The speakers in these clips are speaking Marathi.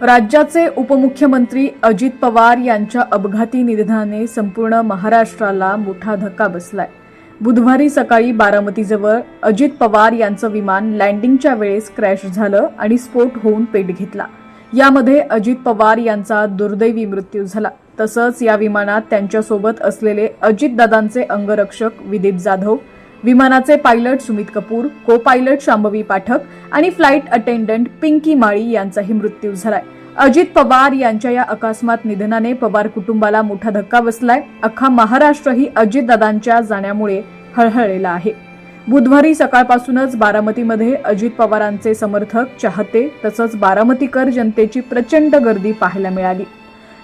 राज्याचे उपमुख्यमंत्री अजित पवार यांच्या अपघाती निधनाने संपूर्ण महाराष्ट्राला मोठा धक्का बसलाय. बुधवारी सकाळी बारामतीजवळ अजित पवार यांचं विमान लँडिंगच्या वेळेस क्रॅश झालं आणि स्फोट होऊन पेट घेतला. यामध्ये अजित पवार यांचा दुर्दैवी मृत्यू झाला. तसंच या विमानात त्यांच्यासोबत असलेले अजितदादांचे अंगरक्षक विदीप जाधव विमानाचे पायलट सुमित कपूर को पायलट शांभवी पाठक आणि फ्लाईट अटेंडंट पिंकी माळी यांचाही मृत्यू झालाय. अजित पवार यांच्या या अकस्मात निधनाने पवार कुटुंबाला मोठा धक्का बसलाय. अख्खा महाराष्ट्रही अजितदादांच्या जाण्यामुळे हळहळलेला आहे. बुधवारी सकाळपासूनच बारामतीमध्ये अजित पवारांचे समर्थक चाहते तसंच बारामतीकर जनतेची प्रचंड गर्दी पाहायला मिळाली.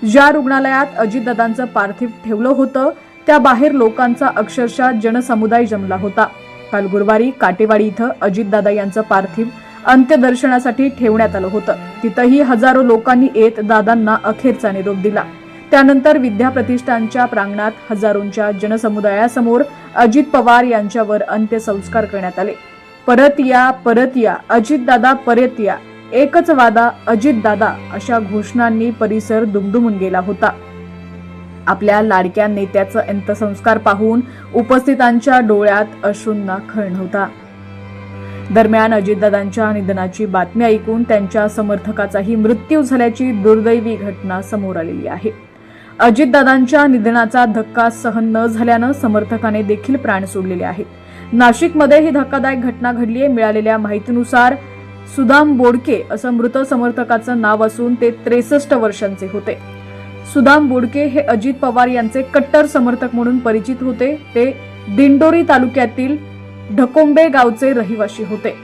ज्या रुग्णालयात अजितदादांचं पार्थिव ठेवलं होतं त्या बाहेर लोकांचा अक्षरशः जनसमुदाय जमला होता. काल गुरुवारी काटेवाडी इथं अजितदादा यांचं पार्थिव अंत्यदर्शनासाठी ठेवण्यात आलं होतं. तिथंही हजारो लोकांनी येत दादांना अखेरचा निरोप दिला. त्यानंतर विद्या प्रतिष्ठानच्या प्रांगणात हजारोंच्या जनसमुदायासमोर अजित पवार यांच्यावर अंत्यसंस्कार करण्यात आले. परत या परत या अजितदादा परत या एकच वादा अजितदादा अशा घोषणांनी परिसर दुमदुमून गेला होता. आपल्या लाडक्या नेत्याचं अंत्यसंस्कार पाहून उपस्थितांच्या डोळ्यात अश्रूंना खळ नव्हता. दरम्यान अजितदादांच्या निधनाची बातमी ऐकून त्यांच्या समर्थकाचाही मृत्यू झाल्याची दुर्दैवी घटना समोर आलेली आहे. अजितदादांच्या निधनाचा धक्का सहन न झाल्यानं समर्थकाने देखील प्राण सोडलेले आहेत. नाशिकमध्ये ही धक्कादायक घटना घडली आहे. मिळालेल्या माहितीनुसार सुदाम बोडके असं मृत समर्थकाचं नाव असून ते त्रेसष्ट वर्षांचे होते. सुदाम बोडके हे अजित पवार यांचे कट्टर समर्थक म्हणून परिचित होते. ते दिंडोरी तालुक्यातील ढकोंबे गावचे रहिवासी होते.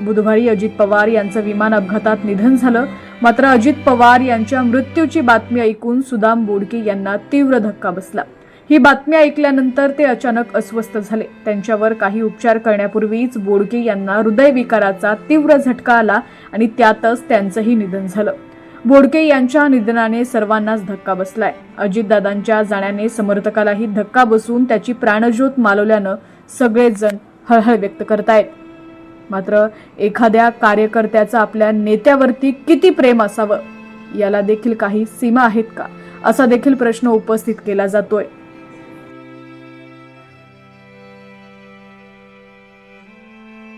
बुधवारी अजित पवार यांचं विमान अपघातात निधन झालं. मात्र अजित पवार यांच्या मृत्यूची बातमी ऐकून सुदाम बोडके यांना तीव्र धक्का बसला. ही बातमी ऐकल्यानंतर ते अचानक अस्वस्थ झाले. त्यांच्यावर काही उपचार करण्यापूर्वीच बोडके यांना हृदयविकाराचा तीव्र झटका आला आणि त्यातच त्यांचंही निधन झालं. बोडके यांच्या निधनाने सर्वांनाच धक्का बसलाय. अजितदादांच्या जाण्याने समर्थकालाही धक्का बसून त्याची प्राणज्योत मालवल्यानं सगळेजण हळहळ व्यक्त करतायत. मात्र एखाद्या कार्यकर्त्याचं आपल्या नेत्यावरती किती प्रेम असावं? याला देखील काही सीमा आहेत का? असा देखील प्रश्न उपस्थित केला जातोय.